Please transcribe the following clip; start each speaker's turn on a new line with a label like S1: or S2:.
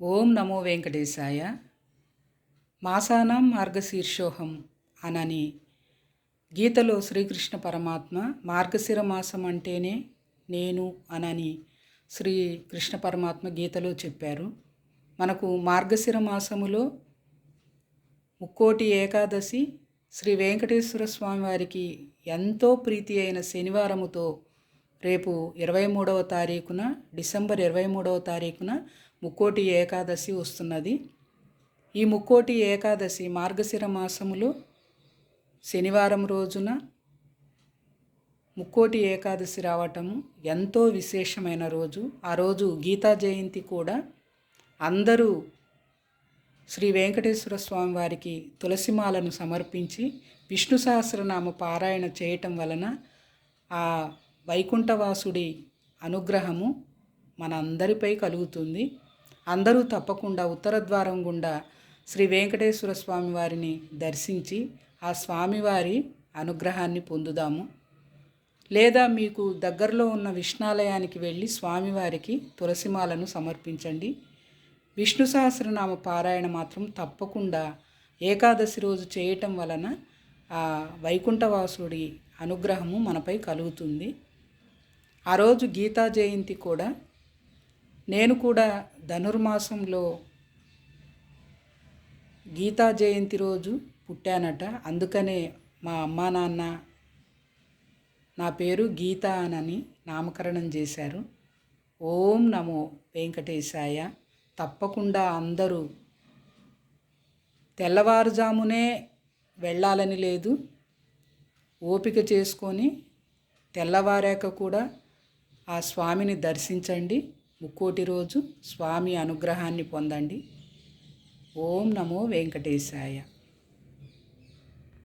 S1: ఓం నమో వెంకటేశాయ. మాసానాం మార్గశీర్షోహం అనని గీతలో శ్రీకృష్ణ పరమాత్మ మార్గశిర మాసం అంటేనే నేను అనని శ్రీ కృష్ణ పరమాత్మ గీతలో చెప్పారు. మనకు మార్గశిర మాసములో ముక్కోటి ఏకాదశి శ్రీ వెంకటేశ్వర స్వామి వారికి ఎంతో ప్రీతి అయిన శనివారముతో రేపు ఇరవై మూడవ తారీఖున డిసెంబర్ ఇరవై మూడవ తారీఖున ముక్కోటి ఏకాదశి వస్తున్నది. ఈ ముక్కోటి ఏకాదశి మార్గశిర మాసములో శనివారం రోజున ముక్కోటి ఏకాదశి రావటము ఎంతో విశేషమైన రోజు. ఆ రోజు గీతా జయంతి కూడా అందరూ శ్రీ వెంకటేశ్వర స్వామి వారికి తులసిమాలను సమర్పించి విష్ణు సహస్రనామ పారాయణ చేయటం వలన ఆ వైకుంఠవాసుడి అనుగ్రహము మన అందరిపై కలుగుతుంది. అందరూ తప్పకుండా ఉత్తర ద్వారం గుండా శ్రీ వెంకటేశ్వర స్వామి వారిని దర్శించి ఆ స్వామివారి అనుగ్రహాన్ని పొందుదాము. లేదా మీకు దగ్గరలో ఉన్న విష్ణాలయానికి వెళ్ళి స్వామివారికి తులసిమాలను సమర్పించండి. విష్ణు సహస్రనామ పారాయణ మాత్రం తప్పకుండా ఏకాదశి రోజు చేయటం వలన ఆ వైకుంఠవాసుడి అనుగ్రహము మనపై కలుగుతుంది. ఆ రోజు గీతా జయంతి కూడా నేను కూడా ధనుర్మాసంలో గీతా జయంతి రోజు పుట్టానట. అందుకనే మా అమ్మా నాన్న నా పేరు గీత అనని నామకరణం చేశారు. ఓం నమో వెంకటేశాయ. తప్పకుండా అందరూ తెల్లవారుజామునే వెళ్ళాలని లేదు. ఓపిక చేసుకొని తెల్లవారాక కూడా ఆ స్వామిని దర్శించండి. ముక్కోటి రోజు స్వామి అనుగ్రహాన్ని పొందండి. ఓం నమో వెంకటేశాయ.